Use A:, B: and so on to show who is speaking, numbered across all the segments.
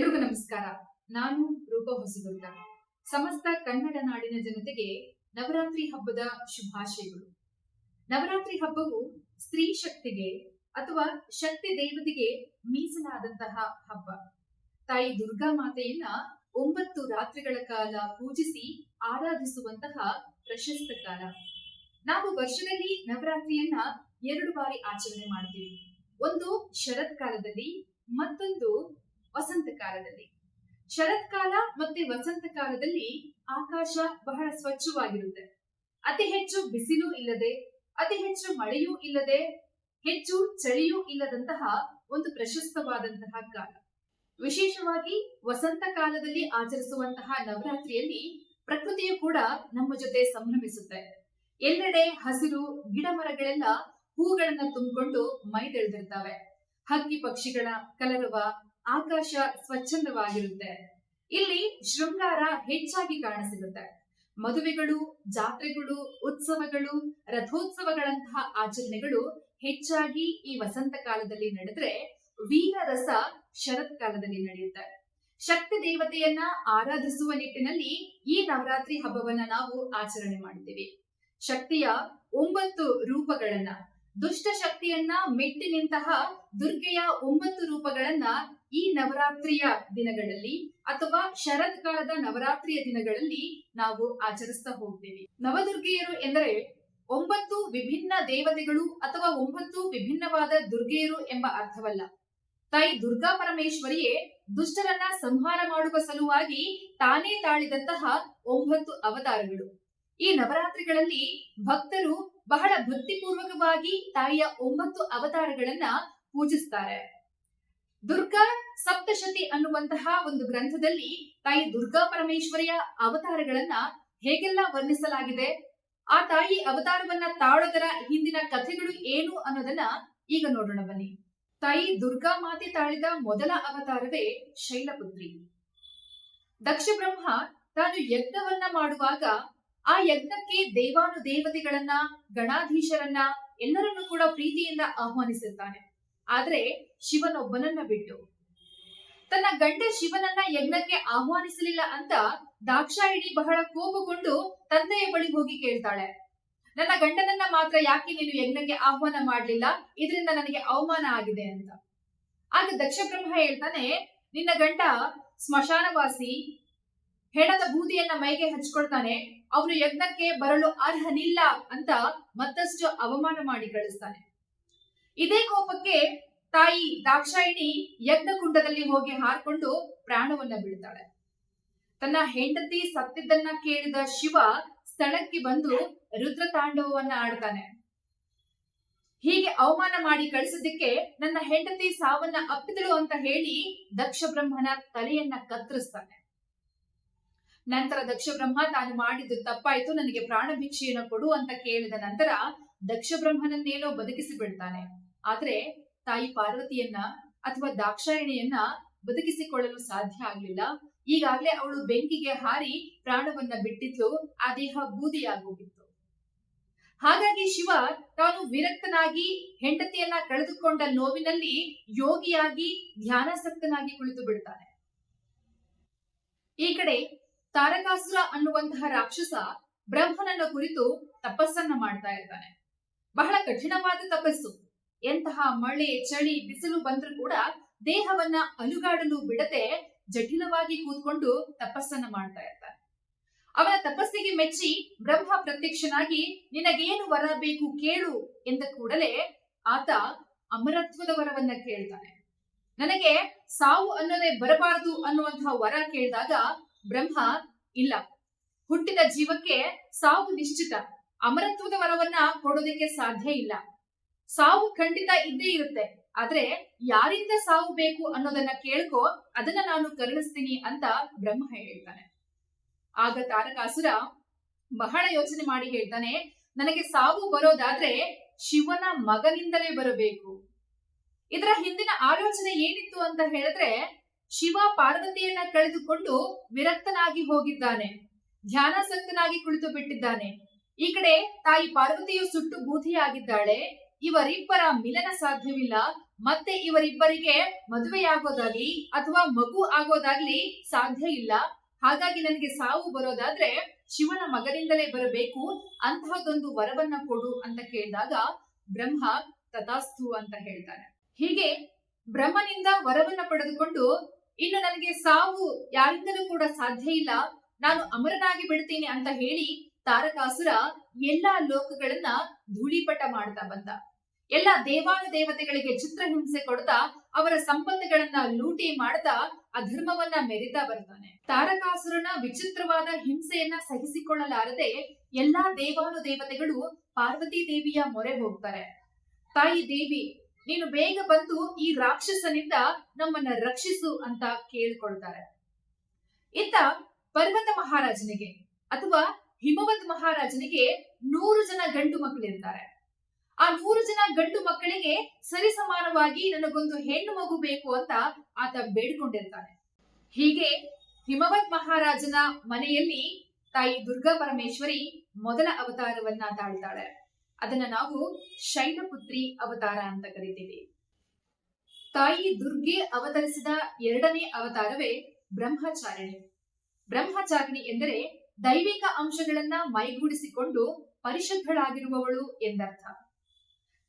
A: ಎಲ್ರಿಗೂ ನಮಸ್ಕಾರ. ನಾನು ರೂಪ ಹೊಸದುರ್ಗ. ಸಮಸ್ತ ಕನ್ನಡ ನಾಡಿನ ಜನತೆಗೆ ನವರಾತ್ರಿ ಹಬ್ಬದ ಶುಭಾಶಯಗಳು. ನವರಾತ್ರಿ ಹಬ್ಬವು ಸ್ತ್ರೀ ಶಕ್ತಿಗೆ ಅಥವಾ ಶಕ್ತಿ ದೇವತೆಗೆ ಮೀಸಲಾದಂತಹ ಹಬ್ಬ. ತಾಯಿ ದುರ್ಗಾ ಮಾತೆಯನ್ನ ಒಂಬತ್ತು ರಾತ್ರಿಗಳ ಕಾಲ ಪೂಜಿಸಿ ಆರಾಧಿಸುವಂತಹ ಪ್ರಶಸ್ತ ಕಾಲ. ನಾವು ವರ್ಷದಲ್ಲಿ ನವರಾತ್ರಿಯನ್ನ ಎರಡು ಬಾರಿ ಆಚರಣೆ ಮಾಡ್ತೀವಿ. ಒಂದು ಶರತ್ಕಾಲದಲ್ಲಿ ಮತ್ತೊಂದು ವಸಂತ ಕಾಲದಲ್ಲಿ. ಶರತ್ಕಾಲ ಮತ್ತೆ ವಸಂತ ಕಾಲದಲ್ಲಿ ಆಕಾಶ ಬಹಳ ಸ್ವಚ್ಛವಾಗಿರುತ್ತೆ. ಅತಿ ಹೆಚ್ಚು ಬಿಸಿಲು ಇಲ್ಲದೆ, ಅತಿ ಹೆಚ್ಚು ಮಳೆಯೂ ಇಲ್ಲದೆ, ಹೆಚ್ಚು ಚಳಿಯೂ ಇಲ್ಲದಂತಹ ಒಂದು ಪ್ರಶಸ್ತವಾದಂತಹ ಕಾಲ. ವಿಶೇಷವಾಗಿ ವಸಂತ ಕಾಲದಲ್ಲಿ ಆಚರಿಸುವಂತಹ ನವರಾತ್ರಿಯಲ್ಲಿ ಪ್ರಕೃತಿಯು ಕೂಡ ನಮ್ಮ ಜೊತೆ ಸಂಭ್ರಮಿಸುತ್ತೆ. ಎಲ್ಲೆಡೆ ಹಸಿರು ಗಿಡ ಮರಗಳೆಲ್ಲ ಹೂಗಳನ್ನ ತುಂಬಿಕೊಂಡು ಮೈದೆಳೆದಿರ್ತವೆ. ಹಕ್ಕಿ ಪಕ್ಷಿಗಳ ಕಲರವ ಆಕಾಶ ಸ್ವಚ್ಛಂದವಾಗಿರುತ್ತೆ. ಇಲ್ಲಿ ಶೃಂಗಾರ ಹೆಚ್ಚಾಗಿ ಕಾಣಸಿಗುತ್ತೆ. ಮದುವೆಗಳು, ಜಾತ್ರೆಗಳು, ಉತ್ಸವಗಳು, ರಥೋತ್ಸವಗಳಂತಹ ಆಚರಣೆಗಳು ಹೆಚ್ಚಾಗಿ ಈ ವಸಂತ ಕಾಲದಲ್ಲಿ ನಡೆದ್ರೆ ವೀರರಸ ಶರತ್ ಕಾಲದಲ್ಲಿ ನಡೆಯುತ್ತೆ. ಶಕ್ತಿ ದೇವತೆಯನ್ನ ಆರಾಧಿಸುವ ನಿಟ್ಟಿನಲ್ಲಿ ಈ ನವರಾತ್ರಿ ಹಬ್ಬವನ್ನ ನಾವು ಆಚರಣೆ ಮಾಡ್ತೀವಿ ಶಕ್ತಿಯ ಒಂಬತ್ತು ರೂಪಗಳನ್ನ, ದುಷ್ಟ ಶಕ್ತಿಯನ್ನ ಮೆಟ್ಟಿ ನಿಂತಹ ದುರ್ಗೆಯ ಒಂಬತ್ತು ರೂಪಗಳನ್ನ ಈ ನವರಾತ್ರಿಯ ದಿನಗಳಲ್ಲಿ ಅಥವಾ ಶರತ್ಕಾಲದ ನವರಾತ್ರಿಯ ದಿನಗಳಲ್ಲಿ ನಾವು ಆಚರಿಸ್ತಾ ಹೋಗ್ತೇವೆ. ನವದುರ್ಗೆಯರು ಎಂದರೆ ಒಂಬತ್ತು ವಿಭಿನ್ನ ದೇವತೆಗಳು ಅಥವಾ ಒಂಬತ್ತು ವಿಭಿನ್ನವಾದ ದುರ್ಗೆಯರು ಎಂಬ ಅರ್ಥವಲ್ಲ. ತಾಯಿ ದುರ್ಗಾ ಪರಮೇಶ್ವರಿಯೇ ದುಷ್ಟರನ್ನ ಸಂಹಾರ ಮಾಡುವ ಸಲುವಾಗಿ ತಾನೇ ತಾಳಿದಂತಹ ಒಂಬತ್ತು ಅವತಾರಗಳು. ಈ ನವರಾತ್ರಿಗಳಲ್ಲಿ ಭಕ್ತರು ಬಹಳ ಭಕ್ತಿಪೂರ್ವಕವಾಗಿ ತಾಯಿಯ ಒಂಬತ್ತು ಅವತಾರಗಳನ್ನ ಪೂಜಿಸ್ತಾರೆ. ದುರ್ಗಾ ಸಪ್ತಶತಿ ಅನ್ನುವಂತಹ ಒಂದು ಗ್ರಂಥದಲ್ಲಿ ತಾಯಿ ದುರ್ಗಾ ಪರಮೇಶ್ವರಿಯ ಅವತಾರಗಳನ್ನ ಹೇಗೆಲ್ಲ ವರ್ಣಿಸಲಾಗಿದೆ, ಆ ತಾಯಿ ಅವತಾರವನ್ನ ತಾಳೋದರ ಹಿಂದಿನ ಕಥೆಗಳು ಏನು ಅನ್ನೋದನ್ನ ಈಗ ನೋಡೋಣ ಬನ್ನಿ. ತಾಯಿ ದುರ್ಗಾ ಮಾತೆ ತಾಳಿದ ಮೊದಲ ಅವತಾರವೇ ಶೈಲಪುತ್ರಿ. ದಕ್ಷ ಬ್ರಹ್ಮ ತಾನು ಯಜ್ಞವನ್ನ ಮಾಡುವಾಗ ಆ ಯಜ್ಞಕ್ಕೆ ದೇವಾನು ದೇವತೆಗಳನ್ನ ಗಣಾಧೀಶರನ್ನ ಎಲ್ಲರನ್ನೂ ಕೂಡ ಪ್ರೀತಿಯಿಂದ ಆಹ್ವಾನಿಸಿರ್ತಾನೆ. ಆದ್ರೆ ಶಿವನೊಬ್ಬನನ್ನ ಬಿಟ್ಟು. ತನ್ನ ಗಂಡ ಶಿವನನ್ನ ಯಜ್ಞಕ್ಕೆ ಆಹ್ವಾನಿಸಲಿಲ್ಲ ಅಂತ ದಾಕ್ಷಾಯಿಣಿ ಬಹಳ ಕೋಪಗೊಂಡು ತಂದೆಯ ಬಳಿ ಹೋಗಿ ಕೇಳ್ತಾಳೆ. ನನ್ನ ಗಂಡನನ್ನ ಮಾತ್ರ ಯಾಕೆ ನೀನು ಯಜ್ಞಕ್ಕೆ ಆಹ್ವಾನ ಮಾಡ್ಲಿಲ್ಲ? ಇದರಿಂದ ನನಗೆ ಅವಮಾನ ಆಗಿದೆ ಅಂತ. ಆಗ ದಕ್ಷ ಬ್ರಹ್ಮ ಹೇಳ್ತಾನೆ, ನಿನ್ನ ಗಂಡ ಸ್ಮಶಾನವಾಸಿ, ಹೆಣದ ಬೂದಿಯನ್ನ ಮೈಗೆ ಹಚ್ಕೊಳ್ತಾನೆ, ಅವನು ಯಜ್ಞಕ್ಕೆ ಬರಲು ಅರ್ಹನಿಲ್ಲ ಅಂತ ಮತ್ತಷ್ಟು ಅವಮಾನ ಮಾಡಿ ಕಳಿಸ್ತಾನೆ. ಇದೇ ಕೋಪಕ್ಕೆ ತಾಯಿ ದಾಕ್ಷಾಯಿಣಿ ಯಜ್ಞಕುಂಡದಲ್ಲಿ ಹೋಗಿ ಹಾರ್ಕೊಂಡು ಪ್ರಾಣವನ್ನ ಬೀಳ್ತಾಳೆ ತನ್ನ ಹೆಂಡತಿ ಸತ್ತಿದ್ದನ್ನ ಕೇಳಿದ ಶಿವ ಸ್ಥಳಕ್ಕೆ ಬಂದು ರುದ್ರ ತಾಂಡವವನ್ನ ಆಡ್ತಾನೆ. ಹೀಗೆ ಅವಮಾನ ಮಾಡಿ ಕಳಿಸಿದ್ದಕ್ಕೆ ನನ್ನ ಹೆಂಡತಿ ಸಾವನ್ನ ಅಪ್ಪಿದಳು ಅಂತ ಹೇಳಿ ದಕ್ಷ ಬ್ರಹ್ಮನ ತಲೆಯನ್ನ ಕತ್ತರಿಸ್ತಾನೆ. ನಂತರ ದಕ್ಷ ಬ್ರಹ್ಮ ತಾನು ಮಾಡಿದ್ದು ತಪ್ಪಾಯ್ತು, ನನಗೆ ಪ್ರಾಣ ಭಿಕ್ಷೆಯನ್ನು ಕೊಡು ಅಂತ ಕೇಳಿದ ನಂತರ ದಕ್ಷ ಬ್ರಹ್ಮನನ್ನೇನೋ ಬದುಕಿಸಿ ಬಿಡ್ತಾನೆ ಆದ್ರೆ ತಾಯಿ ಪಾರ್ವತಿಯನ್ನ ಅಥವಾ ದಾಕ್ಷಾಯಣಿಯನ್ನ ಬದುಕಿಸಿಕೊಳ್ಳಲು ಸಾಧ್ಯ ಆಗ್ಲಿಲ್ಲ. ಈಗಾಗ್ಲೇ ಅವಳು ಬೆಂಕಿಗೆ ಹಾರಿ ಪ್ರಾಣವನ್ನ ಬಿಟ್ಟಿದ್ಲು, ಆ ದೇಹ ಬೂದಿಯಾಗೋಗಿತ್ತು ಹಾಗಾಗಿ ಶಿವ ತಾನು ವಿರಕ್ತನಾಗಿ ಹೆಂಡತಿಯನ್ನ ಕಳೆದುಕೊಂಡ ನೋವಿನಲ್ಲಿ ಯೋಗಿಯಾಗಿ ಧ್ಯಾನಾಸಕ್ತನಾಗಿ ಕುಳಿತು ಬಿಡ್ತಾನೆ. ಈ ಕಡೆ ತಾರಕಾಸುರ ಅನ್ನುವಂತಹ ರಾಕ್ಷಸ ಬ್ರಹ್ಮನನ್ನ ಕುರಿತು ತಪಸ್ಸನ್ನ ಮಾಡ್ತಾ ಇರ್ತಾನೆ. ಬಹಳ ಕಠಿಣವಾದ ತಪಸ್ಸು. ಎಂತಹ ಮಳೆ, ಚಳಿ, ಬಿಸಿಲು ಬಂದ್ರೂ ಕೂಡ ದೇಹವನ್ನ ಅಲುಗಾಡಲು ಬಿಡದೆ ಜಟಿಲವಾಗಿ ಕೂತ್ಕೊಂಡು ತಪಸ್ಸನ್ನ ಮಾಡ್ತಾ ಇರ್ತಾರೆ. ಅವನ ತಪಸ್ಸಿಗೆ ಮೆಚ್ಚಿ ಬ್ರಹ್ಮ ಪ್ರತ್ಯಕ್ಷನಾಗಿ ನಿನಗೇನು ವರ ಬೇಕು ಕೇಳು ಎಂದ ಕೂಡಲೇ ಆತ ಅಮರತ್ವದ ವರವನ್ನ ಕೇಳ್ತಾನೆ. ನನಗೆ ಸಾವು ಅನ್ನೋದೇ ಬರಬಾರದು ಅನ್ನುವಂತಹ ವರ ಕೇಳಿದಾಗ ಬ್ರಹ್ಮ, ಇಲ್ಲ, ಹುಟ್ಟಿದ ಜೀವಕ್ಕೆ ಸಾವು ನಿಶ್ಚಿತ. ಅಮರತ್ವದ ವರವನ್ನ ಕೊಡೋದಕ್ಕೆ ಸಾಧ್ಯ ಇಲ್ಲ. ಸಾವು ಖಂಡಿತ ಇದ್ದೇ ಇರುತ್ತೆ. ಆದ್ರೆ ಯಾರಿಂದ ಸಾವು ಬೇಕು ಅನ್ನೋದನ್ನ ಕೇಳ್ಕೋ ಅದನ್ನ ನಾನು ಕರುಣಿಸ್ತೀನಿ ಅಂತ ಬ್ರಹ್ಮ ಹೇಳ್ತಾನೆ. ಆಗ ತಾರಕಾಸುರ ಬಹಳ ಯೋಚನೆ ಮಾಡಿ ಹೇಳ್ತಾನೆ, ನನಗೆ ಸಾವು ಬರೋದಾದ್ರೆ ಶಿವನ ಮಗನಿಂದಲೇ ಬರಬೇಕು. ಇದರ ಹಿಂದಿನ ಆಲೋಚನೆ ಏನಿತ್ತು ಅಂತ ಹೇಳಿದ್ರೆ, ಶಿವ ಪಾರ್ವತಿಯನ್ನ ಕಳೆದುಕೊಂಡು ವಿರಕ್ತನಾಗಿ ಹೋಗಿದ್ದಾನೆ. ಧ್ಯಾನಾಸಕ್ತನಾಗಿ ಕುಳಿತು ಬಿಟ್ಟಿದ್ದಾನೆ ಈ ಕಡೆ ತಾಯಿ ಪಾರ್ವತಿಯು ಸುಟ್ಟು ಬೂದಿಯಾಗಿದ್ದಾಳೆ. ಇವರಿಬ್ಬರ ಮಿಲನ ಸಾಧ್ಯವಿಲ್ಲ. ಮತ್ತೆ ಇವರಿಬ್ಬರಿಗೆ ಮದುವೆಯಾಗೋದಾಗ್ಲಿ ಅಥವಾ ಮಗು ಆಗೋದಾಗ್ಲಿ ಸಾಧ್ಯ ಇಲ್ಲ. ಹಾಗಾಗಿ ನನಗೆ ಸಾವು ಬರೋದಾದ್ರೆ ಶಿವನ ಮಗನಿಂದಲೇ ಬರಬೇಕು. ಅಂತಹದೊಂದು ವರವನ್ನ ಕೊಡು ಅಂತ ಕೇಳಿದಾಗ ಬ್ರಹ್ಮ ತಥಾಸ್ತು ಅಂತ ಹೇಳ್ತಾನೆ. ಹೀಗೆ ಬ್ರಹ್ಮನಿಂದ ವರವನ್ನ ಪಡೆದುಕೊಂಡು ಇನ್ನು ನನಗೆ ಸಾವು ಯಾರಿಂದಲೂ ಕೂಡ ಸಾಧ್ಯ ಇಲ್ಲ. ನಾನು ಅಮರನಾಗಿ ಬಿಡ್ತೀನಿ ಅಂತ ಹೇಳಿ ತಾರಕಾಸುರ ಎಲ್ಲಾ ಲೋಕಗಳನ್ನ ಧೂಳಿಪಟ ಮಾಡ್ತಾ ಬಂದ. ಎಲ್ಲ ದೇವಾನು ದೇವತೆಗಳಿಗೆ ಚಿತ್ರಹಿಂಸೆ ಕೊಡ್ತಾ ಅವರ ಸಂಪತ್ತುಗಳನ್ನ ಲೂಟಿ ಮಾಡ್ತಾ ಅಧರ್ಮವನ್ನ ಮೆರಿತಾ ಬರ್ತಾನೆ. ತಾರಕಾಸುರನ ವಿಚಿತ್ರವಾದ ಹಿಂಸೆಯನ್ನ ಸಹಿಸಿಕೊಳ್ಳಲಾರದೆ ಎಲ್ಲಾ ದೇವಾನು ದೇವತೆಗಳು ಪಾರ್ವತಿ ದೇವಿಯ ಮೊರೆ ಹೋಗ್ತಾರೆ. ತಾಯಿ ದೇವಿ, ನೀನು ಬೇಗ ಬಂದು ಈ ರಾಕ್ಷಸನಿಂದ ನಮ್ಮನ್ನ ರಕ್ಷಿಸು ಅಂತ ಕೇಳ್ಕೊಳ್ತಾರೆ. ಇತ್ತ ಪರ್ವತ ಮಹಾರಾಜನಿಗೆ ಅಥವಾ ಹಿಮವದ್ ಮಹಾರಾಜನಿಗೆ ನೂರು ಜನ ಗಂಡು ಮಕ್ಕಳಿರ್ತಾರೆ ಆ ನೂರು ಜನ ಗಂಡು ಮಕ್ಕಳಿಗೆ ಸರಿಸಮಾನವಾಗಿ ನನಗೊಂದು ಹೆಣ್ಣು ಮಗು ಬೇಕು ಅಂತ ಆತ ಬೇಡಿಕೊಂಡಿರ್ತಾನೆ. ಹೀಗೆ ಹಿಮವತ್ ಮಹಾರಾಜನ ಮನೆಯಲ್ಲಿ ತಾಯಿ ದುರ್ಗಾ ಪರಮೇಶ್ವರಿ ಮೊದಲ ಅವತಾರವನ್ನ ತಾಳ್ತಾಳೆ ಅದನ್ನ ನಾವು ಶೈಲಪುತ್ರಿ ಅವತಾರ ಅಂತ ಕರಿತೀವಿ. ತಾಯಿ ದುರ್ಗೆ ಅವತರಿಸಿದ ಎರಡನೇ ಅವತಾರವೇ ಬ್ರಹ್ಮಚಾರಿಣಿ. ಬ್ರಹ್ಮಚಾರಿಣಿ ಎಂದರೆ ದೈವಿಕ ಅಂಶಗಳನ್ನ ಮೈಗೂಡಿಸಿಕೊಂಡು ಪರಿಶುದ್ಧಳಾಗಿರುವವಳು ಎಂದರ್ಥ.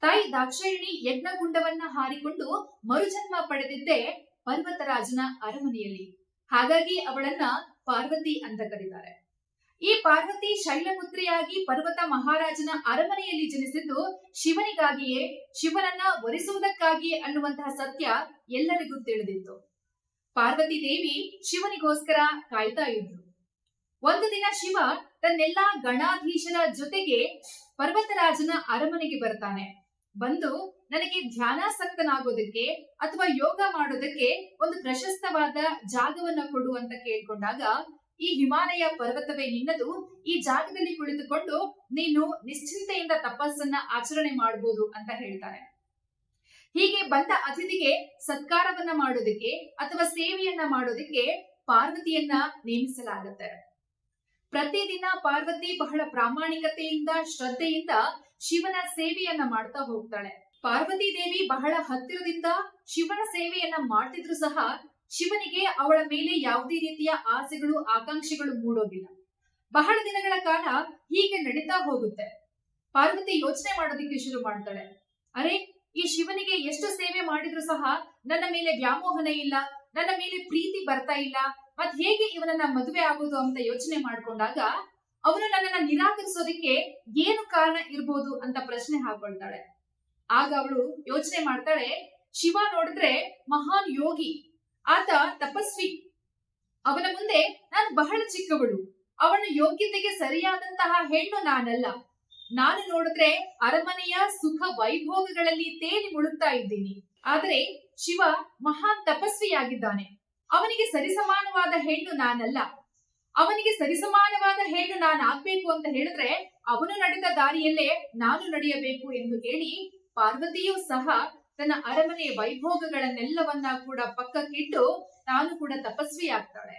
A: ತಾಯಿ ದಾಕ್ಷಾಯಿಣಿ ಯಜ್ಞಗುಂಡವನ್ನ ಹಾರಿಕೊಂಡು ಮರುಜನ್ಮ ಪಡೆದಿದ್ದೇ ಪರ್ವತರಾಜನ ಅರಮನೆಯಲ್ಲಿ. ಹಾಗಾಗಿ ಅವಳನ್ನ ಪಾರ್ವತಿ ಅಂತ ಕರೀತಾರೆ. ಈ ಪಾರ್ವತಿ ಶೈಲಪುತ್ರಿಯಾಗಿ ಪರ್ವತ ಮಹಾರಾಜನ ಅರಮನೆಯಲ್ಲಿ ಜನಿಸಿದ್ದು ಶಿವನಿಗಾಗಿಯೇ ಶಿವನನ್ನ ಒರೆಸುವುದಕ್ಕಾಗಿಯೇ ಅನ್ನುವಂತಹ ಸತ್ಯ ಎಲ್ಲರಿಗೂ ತಿಳಿದಿತ್ತು. ಪಾರ್ವತಿ ದೇವಿ ಶಿವನಿಗೋಸ್ಕರ ಕಾಯ್ತಾ ಇದ್ರು. ಒಂದು ದಿನ ಶಿವ ತನ್ನೆಲ್ಲಾ ಗಣಾಧೀಶರ ಜೊತೆಗೆ ಪರ್ವತರಾಜನ ಅರಮನೆಗೆ ಬರ್ತಾನೆ ಬಂದು ನನಗೆ ಧ್ಯಾನಾಸಕ್ತನಾಗೋದಕ್ಕೆ ಅಥವಾ ಯೋಗ ಮಾಡೋದಕ್ಕೆ ಒಂದು ಪ್ರಶಸ್ತವಾದ ಜಾಗವನ್ನ ಕೊಡು ಅಂತ ಕೇಳ್ಕೊಂಡಾಗ, ಈ ಹಿಮಾಲಯ ಪರ್ವತವೇ ನಿನ್ನದು, ಈ ಜಾಗದಲ್ಲಿ ಕುಳಿತುಕೊಂಡು ನೀನು ನಿಶ್ಚಿಂತೆಯಿಂದ ತಪಸ್ಸನ್ನ ಆಚರಣೆ ಮಾಡಬಹುದು ಅಂತ ಹೇಳ್ತಾನೆ. ಹೀಗೆ ಬಂದ ಅತಿಥಿಗೆ ಸತ್ಕಾರವನ್ನ ಮಾಡೋದಕ್ಕೆ ಅಥವಾ ಸೇವೆಯನ್ನ ಮಾಡೋದಕ್ಕೆ ಪಾರ್ವತಿಯನ್ನ ನೇಮಿಸಲಾಗುತ್ತೆ. ಪ್ರತಿದಿನ ಪಾರ್ವತಿ ಬಹಳ ಪ್ರಾಮಾಣಿಕತೆಯಿಂದ, ಶ್ರದ್ಧೆಯಿಂದ ಶಿವನ ಸೇವೆಯನ್ನ ಮಾಡ್ತಾ ಹೋಗ್ತಾಳೆ. ಪಾರ್ವತಿ ದೇವಿ ಬಹಳ ಹತ್ತಿರದಿಂದ ಶಿವನ ಸೇವೆಯನ್ನ ಮಾಡ್ತಿದ್ರು ಸಹ ಶಿವನಿಗೆ ಅವಳ ಮೇಲೆ ಯಾವುದೇ ರೀತಿಯ ಆಸೆಗಳು, ಆಕಾಂಕ್ಷೆಗಳು ಮೂಡೋದಿಲ್ಲ. ಬಹಳ ದಿನಗಳ ಕಾಲ ಹೀಗೆ ನಡೀತಾ ಹೋಗುತ್ತೆ. ಪಾರ್ವತಿ ಯೋಚನೆ ಮಾಡೋದಕ್ಕೆ ಶುರು ಮಾಡ್ತಾಳೆ. ಅರೆ, ಈ ಶಿವನಿಗೆ ಎಷ್ಟು ಸೇವೆ ಮಾಡಿದ್ರು ಸಹ ನನ್ನ ಮೇಲೆ ವ್ಯಾಮೋಹನ ಇಲ್ಲ, ನನ್ನ ಮೇಲೆ ಪ್ರೀತಿ ಬರ್ತಾ ಇಲ್ಲ ಮತ್ ಹೇಗೆ ಇವನನ್ನ ಮದುವೆ ಆಗೋದು ಅಂತ ಯೋಚನೆ ಮಾಡ್ಕೊಂಡಾಗ ಅವನು ನನ್ನನ್ನ ನಿರಾಕರಿಸೋದಕ್ಕೆ ಏನು ಕಾರಣ ಇರ್ಬೋದು ಅಂತ ಪ್ರಶ್ನೆ ಹಾಕೊಳ್ತಾಳೆ. ಆಗ ಅವಳು ಯೋಚನೆ ಮಾಡ್ತಾಳೆ, ಶಿವ ನೋಡಿದ್ರೆ ಮಹಾನ್ ಯೋಗಿ, ಆತ ತಪಸ್ವಿ. ಅವನ ಮುಂದೆ ನಾನು ಬಹಳ ಚಿಕ್ಕವಳು, ಅವನ ಯೋಗ್ಯತೆಗೆ ಸರಿಯಾದಂತಹ ಹೆಣ್ಣು ನಾನಲ್ಲ. ನಾನು ನೋಡಿದ್ರೆ ಅರಮನೆಯ ಸುಖ ವೈಭೋಗಗಳಲ್ಲಿ ತೇಲಿ ಮುಳುಗ್ತಾ ಇದ್ದೀನಿ. ಆದರೆ ಶಿವ ಮಹಾನ್ ತಪಸ್ವಿಯಾಗಿದ್ದಾನೆ. ಅವನಿಗೆ ಸರಿಸಮಾನವಾದ ಹೆಣ್ಣು ನಾನಲ್ಲ. ಅವನಿಗೆ ಸರಿಸಮಾನವಾದ ಹೆಣ್ಣು ನಾನು ಆಗ್ಬೇಕು ಅಂತ ಹೇಳಿದ್ರೆ ಅವನು ನಡೆದ ದಾರಿಯಲ್ಲೇ ನಾನು ನಡೆಯಬೇಕು ಎಂದು ಹೇಳಿ ಪಾರ್ವತಿಯೂ ಸಹ ತನ್ನ ಅರಮನೆಯ ವೈಭೋಗಗಳನ್ನೆಲ್ಲವನ್ನ ಕೂಡ ಪಕ್ಕಕ್ಕಿಟ್ಟು ತಾನು ಕೂಡ ತಪಸ್ವಿ ಆಗ್ತಾಳೆ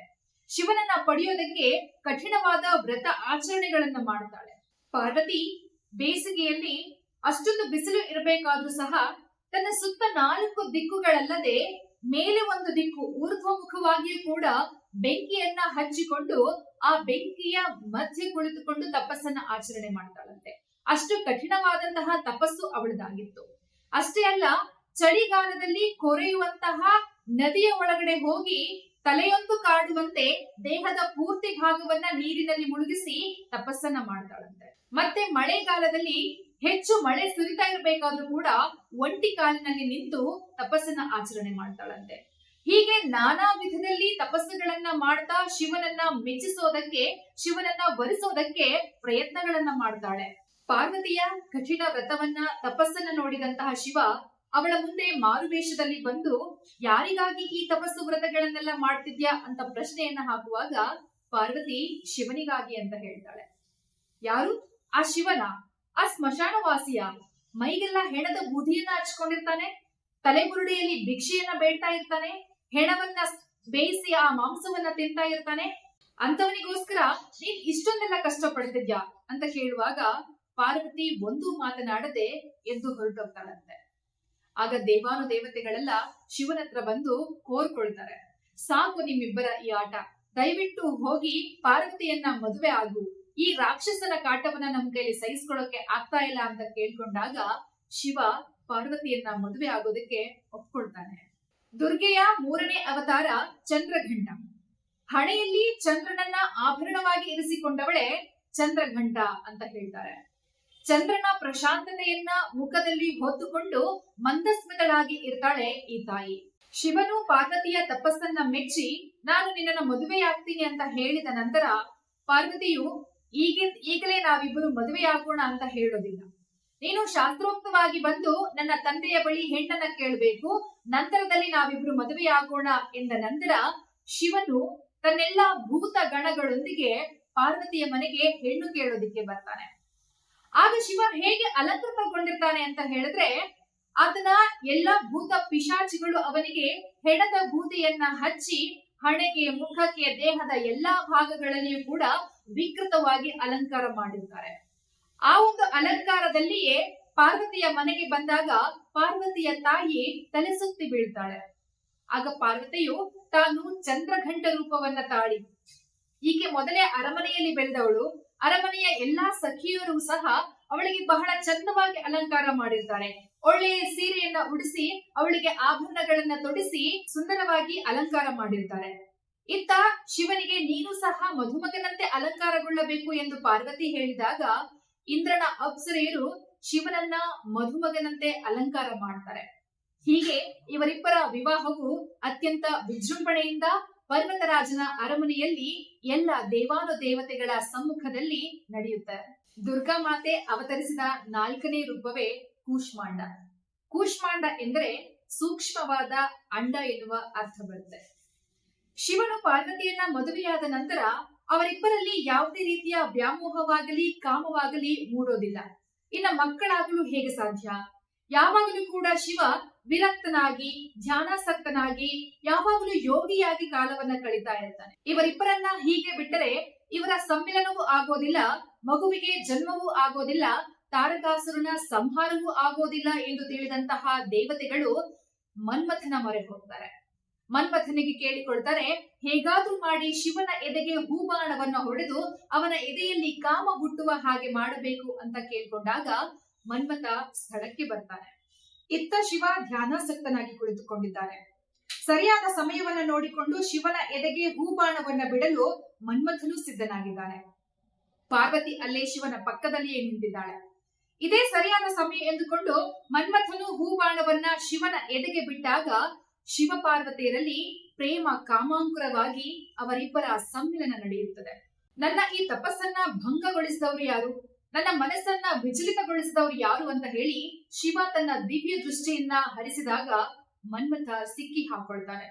A: ಶಿವನನ್ನ ಪಡೆಯೋದಕ್ಕೆ ಕಠಿಣವಾದ ವ್ರತ ಆಚರಣೆಗಳನ್ನ ಮಾಡುತ್ತಾಳೆ. ಪಾರ್ವತಿ ಬೇಸಿಗೆಯಲ್ಲಿ ಅಷ್ಟೊಂದು ಬಿಸಿಲು ಇರಬೇಕಾದ್ರೂ ಸಹ ತನ್ನ ಸುತ್ತ ನಾಲ್ಕು ದಿಕ್ಕುಗಳಲ್ಲದೆ ಮೇಲೆ ಒಂದು ದಿಕ್ಕು ಊರ್ಧ್ವಮುಖವಾಗಿಯೂ ಕೂಡ ಬೆಂಕಿಯನ್ನ ಹಚ್ಚಿಕೊಂಡು ಆ ಬೆಂಕಿಯ ಮಧ್ಯೆ ಕುಳಿತುಕೊಂಡು ತಪಸ್ಸನ್ನ ಆಚರಣೆ ಮಾಡ್ತಾಳಂತೆ. ಅಷ್ಟು ಕಠಿಣವಾದಂತಹ ತಪಸ್ಸು ಅವಳದಾಗಿತ್ತು. ಅಷ್ಟೇ ಅಲ್ಲ, ಚಳಿಗಾಲದಲ್ಲಿ ಕೊರೆಯುವಂತಹ ನದಿಯ ಒಳಗಡೆ ಹೋಗಿ ತಲೆಯೊಂದು ಕಾಡುವಂತೆ ದೇಹದ ಪೂರ್ತಿ ಭಾಗವನ್ನ ನೀರಿನಲ್ಲಿ ಮುಳುಗಿಸಿ ತಪಸ್ಸನ್ನ ಮಾಡ್ತಾಳಂತೆ. ಮತ್ತೆ ಮಳೆಗಾಲದಲ್ಲಿ ಹೆಚ್ಚು ಮಳೆ ಸುರಿತಾ ಇರಬೇಕಾದ್ರೂ ಕೂಡ ಒಂಟಿ ಕಾಲಿನಲ್ಲಿ ನಿಂತು ತಪಸ್ಸನ್ನ ಆಚರಣೆ ಮಾಡ್ತಾಳಂತೆ. ಹೀಗೆ ನಾನಾ ವಿಧದಲ್ಲಿ ತಪಸ್ಸುಗಳನ್ನ ಮಾಡ್ತಾ ಶಿವನನ್ನ ಮೆಚ್ಚಿಸೋದಕ್ಕೆ, ಶಿವನನ್ನ ವರಿಸೋದಕ್ಕೆ ಪ್ರಯತ್ನಗಳನ್ನ ಮಾಡ್ತಾಳೆ. ಪಾರ್ವತಿಯ ಕಠಿಣ ವ್ರತವನ್ನ ತಪಸ್ಸನ್ನ ನೋಡಿದಂತಹ ಶಿವ ಅವಳ ಮುಂದೆ ಮಾರುವೇಷದಲ್ಲಿ ಬಂದು, ಯಾರಿಗಾಗಿ ಈ ತಪಸ್ಸು ವ್ರತಗಳನ್ನೆಲ್ಲ ಮಾಡ್ತಿದ್ಯಾ ಅಂತ ಪ್ರಶ್ನೆಯನ್ನ ಹಾಕುವಾಗ ಪಾರ್ವತಿ ಶಿವನಿಗಾಗಿ ಅಂತ ಹೇಳ್ತಾಳೆ. ಯಾರು? ಆ ಶಿವನ. ಆ ಸ್ಮಶಾನವಾಸಿಯ ಮೈಗೆಲ್ಲ ಹೆಣದ ಬೂದಿಯನ್ನ ಹಚ್ಕೊಂಡಿರ್ತಾನೆ, ತಲೆಬುರುಡೆಯಲ್ಲಿ ಭಿಕ್ಷೆಯನ್ನ ಬೇಡ್ತಾ ಇರ್ತಾನೆ, ಹೆಣವನ್ನ ಬೇಯಿಸಿ ಆ ಮಾಂಸವನ್ನ ತಿಂತಾ ಇರ್ತಾನೆ. ಅಂತವನಿಗೋಸ್ಕರ ನೀನ್ ಇಷ್ಟೊಂದೆಲ್ಲ ಕಷ್ಟ ಪಡ್ತಿದ್ಯಾ ಅಂತ ಕೇಳುವಾಗ ಪಾರ್ವತಿ ಒಂದು ಮಾತನಾಡದೆ ಎದ್ದು ಹೊರಟೋಗ್ತಾಳಂತೆ. ಆಗ ದೇವಾನು ದೇವತೆಗಳೆಲ್ಲ ಶಿವನ ಹತ್ರ ಬಂದು ಕೋರ್ಕೊಳ್ತಾರೆ. ಸಾಕು ನಿಮ್ಮಿಬ್ಬರ ಈ ಆಟ. ದಯವಿಟ್ಟು ಹೋಗಿ ಪಾರ್ವತಿಯನ್ನ ಮದುವೆ ಆಗು. ಈ ರಾಕ್ಷಸನ ಕಾಟವನ್ನ ನಮ್ ಕೈಲಿ ಸಹಿಸ್ಕೊಳ್ಳೋಕೆ ಆಗ್ತಾ ಇಲ್ಲ ಅಂತ ಕೇಳ್ಕೊಂಡಾಗ ಶಿವ ಪಾರ್ವತಿಯನ್ನ ಮದುವೆ ಆಗೋದಕ್ಕೆ ಒಪ್ಕೊಳ್ತಾನೆ. ದುರ್ಗೆಯ ಮೂರನೇ ಅವತಾರ ಚಂದ್ರಘಂಟ. ಹಣೆಯಲ್ಲಿ ಚಂದ್ರನನ್ನ ಆಭರಣವಾಗಿ ಇರಿಸಿಕೊಂಡವಳೆ ಚಂದ್ರಘಂಟ ಅಂತ ಹೇಳ್ತಾರೆ. ಚಂದ್ರನ ಪ್ರಶಾಂತತೆಯನ್ನ ಮುಖದಲ್ಲಿ ಹೊತ್ತುಕೊಂಡು ಮಂದಸ್ಮಿತಳಾಗಿ ಇರ್ತಾಳೆ ಈ ತಾಯಿ. ಶಿವನು ಪಾರ್ವತಿಯ ತಪಸ್ಸನ್ನ ಮೆಚ್ಚಿ, ನಾನು ನಿನ್ನನ್ನ ಮದುವೆಯಾಗ್ತೀನಿ ಅಂತ ಹೇಳಿದ ನಂತರ ಪಾರ್ವತಿಯು ಈಗ ಈಗಲೇ ನಾವಿಬ್ಬರು ಮದುವೆಯಾಗೋಣ ಅಂತ ಹೇಳೋದಿಲ್ಲ. ನೀನು ಶಾಸ್ತ್ರೋಕ್ತವಾಗಿ ಬಂದು ನನ್ನ ತಂದೆಯ ಬಳಿ ಹೆಣ್ಣನ್ನ ಕೇಳಬೇಕು, ನಂತರದಲ್ಲಿ ನಾವಿಬ್ರು ಮದುವೆಯಾಗೋಣ ಎಂದ ನಂತರ ಶಿವನು ತನ್ನೆಲ್ಲ ಭೂತ ಗಣಗಳೊಂದಿಗೆ ಪಾರ್ವತಿಯ ಮನೆಗೆ ಹೆಣ್ಣು ಕೇಳೋದಿಕ್ಕೆ ಬರ್ತಾನೆ. ಆಗ ಶಿವ ಹೇಗೆ ಅಲಂಕೃತಗೊಂಡಿರ್ತಾನೆ ಅಂತ ಹೇಳಿದ್ರೆ, ಆತನ ಎಲ್ಲ ಭೂತ ಪಿಶಾಚಿಗಳು ಅವನಿಗೆ ಹೆಣದ ಬೂದಿಯನ್ನ ಹಚ್ಚಿ, ಹಣೆಗೆ ಮುಖಕ್ಕೆ ದೇಹದ ಎಲ್ಲಾ ಭಾಗಗಳಲ್ಲಿಯೂ ಕೂಡ ವಿಕೃತವಾಗಿ ಅಲಂಕಾರ ಮಾಡಿರ್ತಾರೆ. ಆ ಒಂದು ಅಲಂಕಾರದಲ್ಲಿಯೇ ಪಾರ್ವತಿಯ ಮನೆಗೆ ಬಂದಾಗ ಪಾರ್ವತಿಯ ತಾಯಿ ತಲೆ ಸುತ್ತಿ ಬೀಳ್ತಾಳೆ. ಆಗ ಪಾರ್ವತಿಯು ತಾನು ಚಂದ್ರಘಂಟ ರೂಪವನ್ನ ತಾಳಿ. ಈಕೆ ಮೊದಲೇ ಅರಮನೆಯಲ್ಲಿ ಬೆಳೆದವಳು. ಅರಮನೆಯ ಎಲ್ಲಾ ಸಖಿಯರು ಸಹ ಅವಳಿಗೆ ಬಹಳ ಚಂದವಾಗಿ ಅಲಂಕಾರ ಮಾಡಿರ್ತಾರೆ. ಒಳ್ಳೆಯ ಸೀರೆಯನ್ನ ಉಡಿಸಿ ಅವಳಿಗೆ ಆಭರಣಗಳನ್ನ ತೊಡಿಸಿ ಸುಂದರವಾಗಿ ಅಲಂಕಾರ ಮಾಡಿರ್ತಾರೆ. ಇತ್ತ ಶಿವನಿಗೆ ನೀನು ಸಹ ಮಧುಮಗನಂತೆ ಅಲಂಕಾರಗೊಳ್ಳಬೇಕು ಎಂದು ಪಾರ್ವತಿ ಹೇಳಿದಾಗ ಇಂದ್ರನ ಅಪ್ಸರೆಯರು ಶಿವನನ್ನ ಮಧುಮಗನಂತೆ ಅಲಂಕಾರ ಮಾಡ್ತಾರೆ. ಹೀಗೆ ಇವರಿಬ್ಬರ ವಿವಾಹವು ಅತ್ಯಂತ ವಿಜೃಂಭಣೆಯಿಂದ ಪರ್ವತರಾಜನ ಅರಮನೆಯಲ್ಲಿ ಎಲ್ಲ ದೇವಾನು ದೇವತೆಗಳ ಸಮ್ಮುಖದಲ್ಲಿ ನಡೆಯುತ್ತೆ. ದುರ್ಗಾ ಮಾತೆ ಅವತರಿಸಿದ ನಾಲ್ಕನೇ ರೂಪವೇ ಕೂಷ್ಮಾಂಡ. ಕೂಷ್ಮಾಂಡ ಎಂದರೆ ಸೂಕ್ಷ್ಮವಾದ ಅಂಡ ಎನ್ನುವ ಅರ್ಥ ಬರುತ್ತೆ. ಶಿವನು ಪಾರ್ವತಿಯನ್ನ ಮದುವೆಯಾದ ನಂತರ ಅವರಿಬ್ಬರಲ್ಲಿ ಯಾವುದೇ ರೀತಿಯ ವ್ಯಾಮೋಹವಾಗಲಿ, ಕಾಮವಾಗಲಿ ಮೂಡೋದಿಲ್ಲ. ಇನ್ನ ಮಕ್ಕಳಾಗಲು ಹೇಗೆ ಸಾಧ್ಯ? ಯಾವಾಗಲೂ ಕೂಡ ಶಿವ ವಿರಕ್ತನಾಗಿ, ಧ್ಯಾನಾಸಕ್ತನಾಗಿ, ಯಾವಾಗಲೂ ಯೋಗಿಯಾಗಿ ಕಾಲವನ್ನ ಕಳೀತಾ ಇರ್ತಾನೆ. ಇವರಿಬ್ಬರನ್ನ ಹೀಗೆ ಬಿಟ್ಟರೆ ಇವರ ಸಮ್ಮಿಲನವೂ ಆಗೋದಿಲ್ಲ, ಮಗುವಿಗೆ ಜನ್ಮವೂ ಆಗೋದಿಲ್ಲ, ತಾರಕಾಸುರನ ಸಂಹಾರವೂ ಆಗೋದಿಲ್ಲ ಎಂದು ತಿಳಿದಂತಹ ದೇವತೆಗಳು ಮನ್ಮಥನ ಮೊರೆ ಹೋಗ್ತಾರೆ. ಮನ್ಮಥನಿಗೆ ಕೇಳಿಕೊಳ್ತಾರೆ, ಹೇಗಾದ್ರೂ ಮಾಡಿ ಶಿವನ ಎದೆಗೆ ಹೂಬಾಣವನ್ನ ಹೊಡೆದು ಅವನ ಎದೆಯಲ್ಲಿ ಕಾಮ ಹುಟ್ಟುವ ಹಾಗೆ ಮಾಡಬೇಕು ಅಂತ ಕೇಳ್ಕೊಂಡಾಗ ಮನ್ಮಥ ಸ್ಥಳಕ್ಕೆ ಬರ್ತಾನೆ. ಇತ್ತ ಶಿವ ಧ್ಯಾನಾಸಕ್ತನಾಗಿ ಕುಳಿತುಕೊಂಡಿದ್ದಾನೆ. ಸರಿಯಾದ ಸಮಯವನ್ನ ನೋಡಿಕೊಂಡು ಶಿವನ ಎದೆಗೆ ಹೂಬಾಣವನ್ನ ಬಿಡಲು ಮನ್ಮಥನು ಸಿದ್ಧನಾಗಿದ್ದಾನೆ. ಪಾರ್ವತಿ ಅಲ್ಲೇ ಶಿವನ ಪಕ್ಕದಲ್ಲಿಯೇ ನಿಂತಿದ್ದಾಳೆ. ಇದೇ ಸರಿಯಾದ ಸಮಯ ಎಂದುಕೊಂಡು ಮನ್ಮಥನು ಹೂಬಾಣವನ್ನ ಶಿವನ ಎದೆಗೆ ಬಿಟ್ಟಾಗ ಶಿವ ಪಾರ್ವತಿಯರಲ್ಲಿ ಪ್ರೇಮ ಕಾಮಾಂಕುರವಾಗಿ ಅವರಿಬ್ಬರ ಸಮ್ಮಿಲನ ನಡೆಯುತ್ತದೆ. ನನ್ನ ಈ ತಪಸ್ಸನ್ನ ಭಂಗಗೊಳಿಸಿದವರು ಯಾರು? ನನ್ನ ಮನಸ್ಸನ್ನ ವಿಚಲಿತಗೊಳಿಸಿದವರು ಯಾರು ಅಂತ ಹೇಳಿ ಶಿವ ತನ್ನ ದಿವ್ಯ ದೃಷ್ಟಿಯನ್ನ ಹರಿಸಿದಾಗ ಮನ್ಮಥ ಸಿಕ್ಕಿ ಹಾಕೊಳ್ತಾನೆ.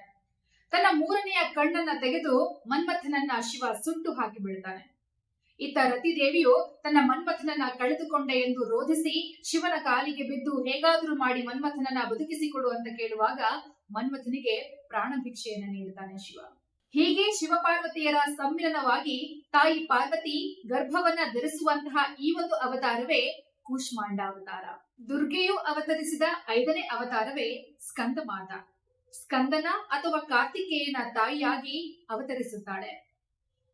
A: ತನ್ನ ಮೂರನೆಯ ಕಣ್ಣನ್ನ ತೆಗೆದು ಮನ್ಮಥನನ್ನ ಶಿವ ಸುಟ್ಟು ಹಾಕಿ ಬಿಡ್ತಾನೆ ಇತ್ತ ರತಿದೇವಿಯು ತನ್ನ ಮನ್ಮಥನನ್ನ ಕಳೆದುಕೊಂಡೆ ಎಂದು ರೋಧಿಸಿ ಶಿವನ ಕಾಲಿಗೆ ಬಿದ್ದು ಹೇಗಾದ್ರೂ ಮಾಡಿ ಮನ್ಮಥನನ್ನ ಬದುಕಿಸಿಕೊಡು ಅಂತ ಕೇಳುವಾಗ ಮನ್ಮಥನಿಗೆ ಪ್ರಾಣ ಭಿಕ್ಷೆಯನ್ನ ನೀಡುತ್ತಾನೆ ಶಿವ. ಹೀಗೆ ಶಿವಪಾರ್ವತಿಯರ ಸಮ್ಮಿಲನವಾಗಿ ತಾಯಿ ಪಾರ್ವತಿ ಗರ್ಭವನ್ನ ಧರಿಸುವಂತಹ ಈ ಒಂದು ಅವತಾರವೇ ಕೂಷ್ಮಾಂಡ ಅವತಾರ. ದುರ್ಗೆಯು ಅವತರಿಸಿದ ಐದನೇ ಅವತಾರವೇ ಸ್ಕಂದ ಮಾತ ಸ್ಕಂದನ ಅಥವಾ ಕಾರ್ತಿಕೇಯನ ತಾಯಿಯಾಗಿ ಅವತರಿಸುತ್ತಾಳೆ.